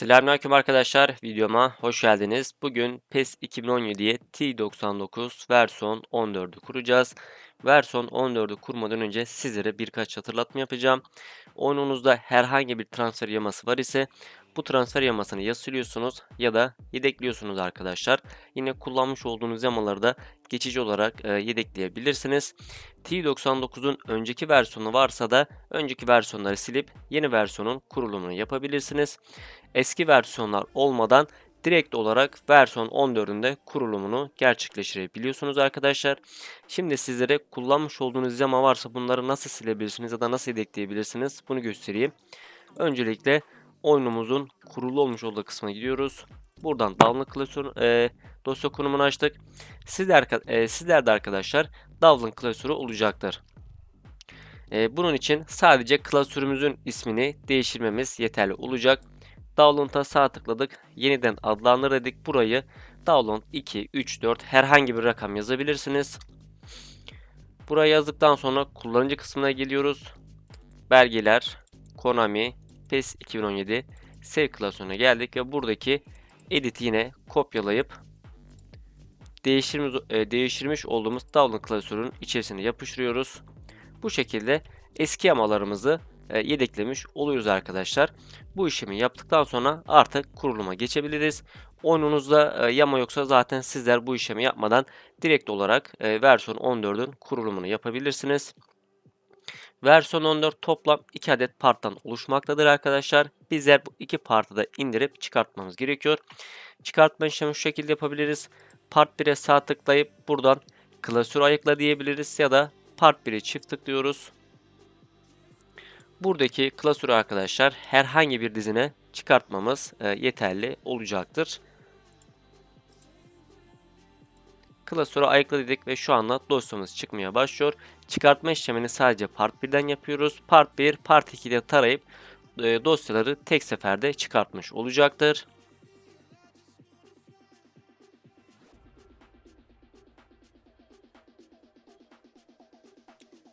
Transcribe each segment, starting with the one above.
Selamünaleyküm arkadaşlar. Videoma hoş geldiniz. Bugün PES 2017'ye T99 versiyon 14'ü kuracağız. Versiyon 14'ü kurmadan önce sizlere birkaç hatırlatma yapacağım. Oyununuzda herhangi bir transfer yaması var ise bu transfer yamasını ya siliyorsunuz ya da yedekliyorsunuz arkadaşlar. Yine kullanmış olduğunuz yamaları da geçici olarak e, yedekleyebilirsiniz. T99'un önceki versiyonu varsa da önceki versiyonları silip yeni versiyonun kurulumunu yapabilirsiniz. Eski versiyonlar olmadan direkt olarak versiyon 14'ünde kurulumunu gerçekleştirebiliyorsunuz arkadaşlar. Şimdi sizlere kullanmış olduğunuz yama varsa bunları nasıl silebilirsiniz ya da nasıl yedekleyebilirsiniz bunu göstereyim. Öncelikle oyunumuzun kurulu olmuş olduğu kısmına gidiyoruz. Buradan download klasör e, dosya konumunu açtık. Sizler, e, sizler de arkadaşlar download klasörü olacaktır. E, bunun için sadece klasörümüzün ismini değiştirmemiz yeterli olacak. Download'a sağ tıkladık. Yeniden adlandır dedik. Burayı download 2, 3, 4 herhangi bir rakam yazabilirsiniz. Buraya yazdıktan sonra kullanıcı kısmına geliyoruz. Belgeler, Konami, PES 2017 save klasörüne geldik ve buradaki edit yine kopyalayıp değiştirmiş, e, değiştirmiş olduğumuz download klasörünün içerisine yapıştırıyoruz. Bu şekilde eski yamalarımızı e, yedeklemiş oluyoruz arkadaşlar. Bu işlemi yaptıktan sonra artık kuruluma geçebiliriz. Oyununuzda e, yama yoksa zaten sizler bu işlemi yapmadan direkt olarak versiyon 14'ün kurulumunu yapabilirsiniz. Versiyon 14 toplam 2 adet parttan oluşmaktadır arkadaşlar. Bizler bu iki partı da indirip çıkartmamız gerekiyor. Çıkartma işlemi şu şekilde yapabiliriz. Part 1'e sağ tıklayıp buradan klasör ayıkla diyebiliriz ya da part 1'e çift tıklıyoruz. Buradaki klasörü arkadaşlar herhangi bir dizine çıkartmamız e, yeterli olacaktır. Klasörü ayıkla dedik ve şu anda dosyamız çıkmaya başlıyor. Çıkartma işlemini sadece part 1'den yapıyoruz. Part 1, part 2'de tarayıp e, dosyaları tek seferde çıkartmış olacaktır.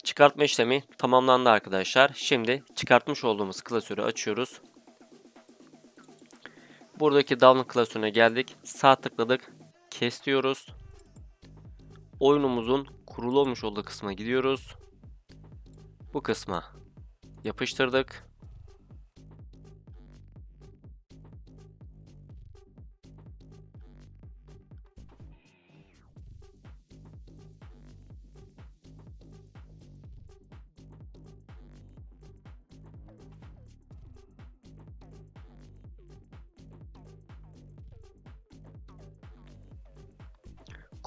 Çıkartma işlemi tamamlandı arkadaşlar. Şimdi çıkartmış olduğumuz klasörü açıyoruz. Buradaki download klasörüne geldik. Sağ tıkladık. Kes diyoruz. Oyunumuzun kurulu olmuş olduğu kısma gidiyoruz. Bu kısma yapıştırdık.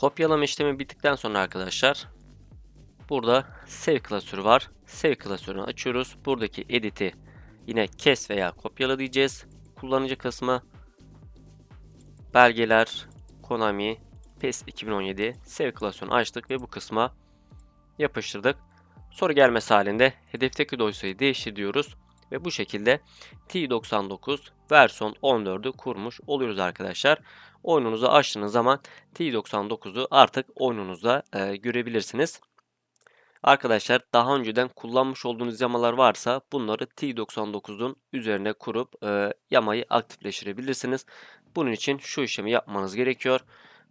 Kopyalama işlemi bittikten sonra arkadaşlar burada save klasörü var. Save klasörünü açıyoruz. Buradaki edit'i yine kes veya kopyala diyeceğiz. Kullanıcı kısmı belgeler Konami PES 2017 save klasörünü açtık ve bu kısma yapıştırdık. Soru gelmesi halinde hedefteki dosyayı değiştir diyoruz ve bu şekilde T99 versiyon 14'ü kurmuş oluyoruz arkadaşlar. Oyununuzu açtığınız zaman T99'u artık oyununuzda e, görebilirsiniz. Arkadaşlar daha önceden kullanmış olduğunuz yamalar varsa bunları T99'un üzerine kurup e, yamayı aktifleştirebilirsiniz. Bunun için şu işlemi yapmanız gerekiyor.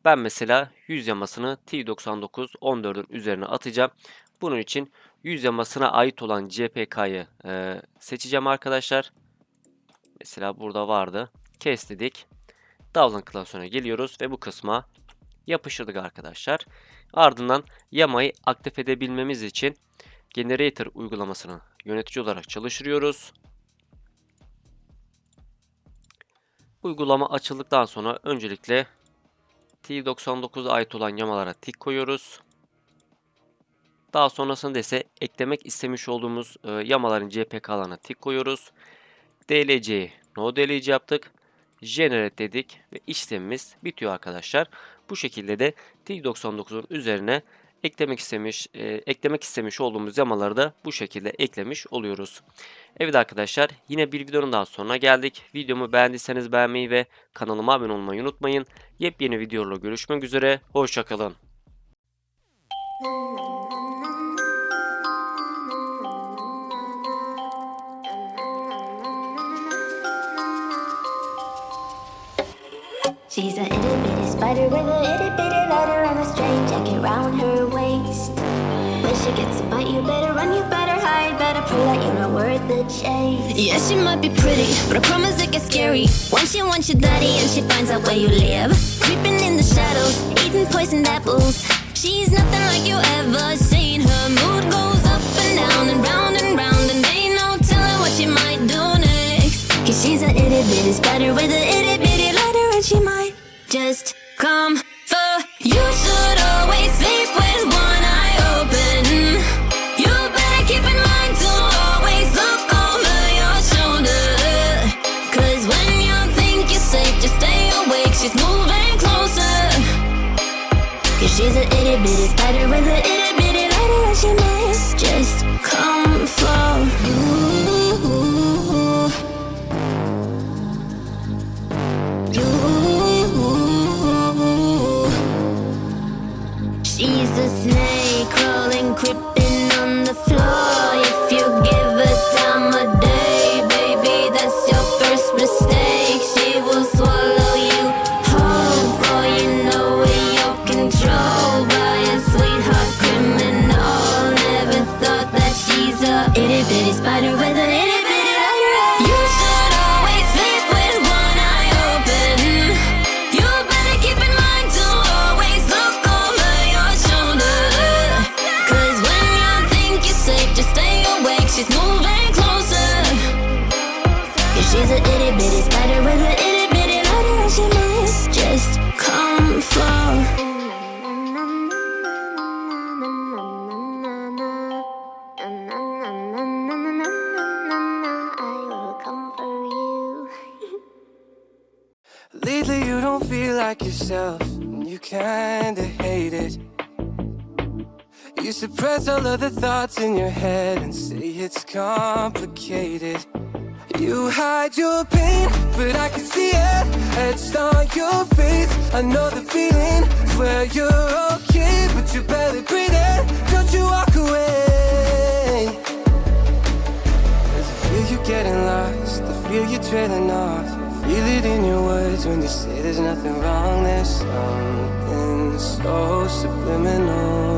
Ben mesela 100 yamasını T99 14'ün üzerine atacağım. Bunun için 100 yamasına ait olan CPK'yı e, seçeceğim arkadaşlar. Mesela burada vardı. Kes dedik. Download klasörüne geliyoruz ve bu kısma yapıştırdık arkadaşlar. Ardından yamayı aktif edebilmemiz için Generator uygulamasını yönetici olarak çalıştırıyoruz. Uygulama açıldıktan sonra öncelikle T99'a ait olan yamalara tik koyuyoruz. Daha sonrasında ise eklemek istemiş olduğumuz e, yamaların CPK alanına tik koyuyoruz. DLC'yi no DLC yaptık. Generate dedik ve işlemimiz bitiyor arkadaşlar. Bu şekilde de T99'un üzerine eklemek istemiş e, eklemek istemiş olduğumuz yamaları da bu şekilde eklemiş oluyoruz. Evet arkadaşlar yine bir videonun daha sonuna geldik. Videomu beğendiyseniz beğenmeyi ve kanalıma abone olmayı unutmayın. Yepyeni videolarla görüşmek üzere. Hoşçakalın. She's a itty bitty spider with a itty bitty letter and a string jacket round her waist. When she gets a bite, you better run, you better hide, better pray that you're not worth the chase. Yeah, she might be pretty, but I promise it gets scary. Once she wants your daddy and she finds out where you live. Creeping in the shadows, eating poisoned apples. She's nothing like you ever seen. Her mood goes up and down and round and round, and ain't no telling what she might do next. Cause she's a itty bitty spider with a just come for you. Should always sleep with one eye open. You better keep in mind to always look over your shoulder. Cause when you think you're safe, just stay awake. She's moving closer. Cause she's a itty bitty spider with a itty bitty letter, and she might just come for. You. She's moving closer. Cause she's a itty bitty spider with a itty bitty lighter, and she might just come you. Lately, you don't feel like yourself, and you kinda hate it. You suppress all of the thoughts in your head and say it's complicated. You hide your pain, but I can see it etched on your face. I know the feeling, swear you're okay, but you're barely breathing. Don't you walk away. I feel you getting lost, I feel you trailing off. Feel it in your words when you say there's nothing wrong. There's something so subliminal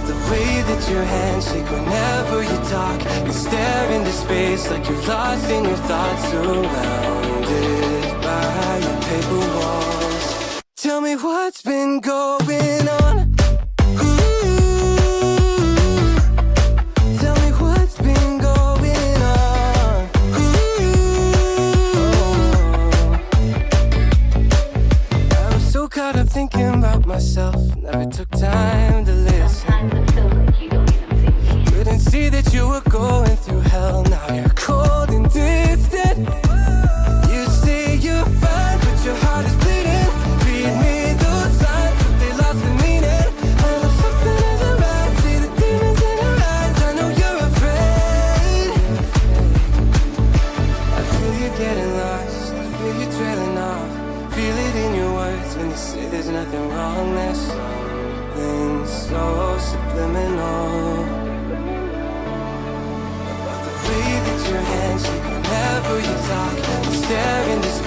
about the way that your hands shake whenever you talk. You stare into space like you're lost in your thoughts, surrounded by your paper walls. Tell me what's been going on. Tell me what's been going on. I was so caught up thinking about myself, never took time to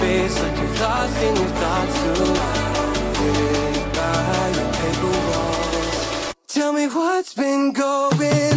like you're lost in your thoughts, by your paper walls. Tell me what's been going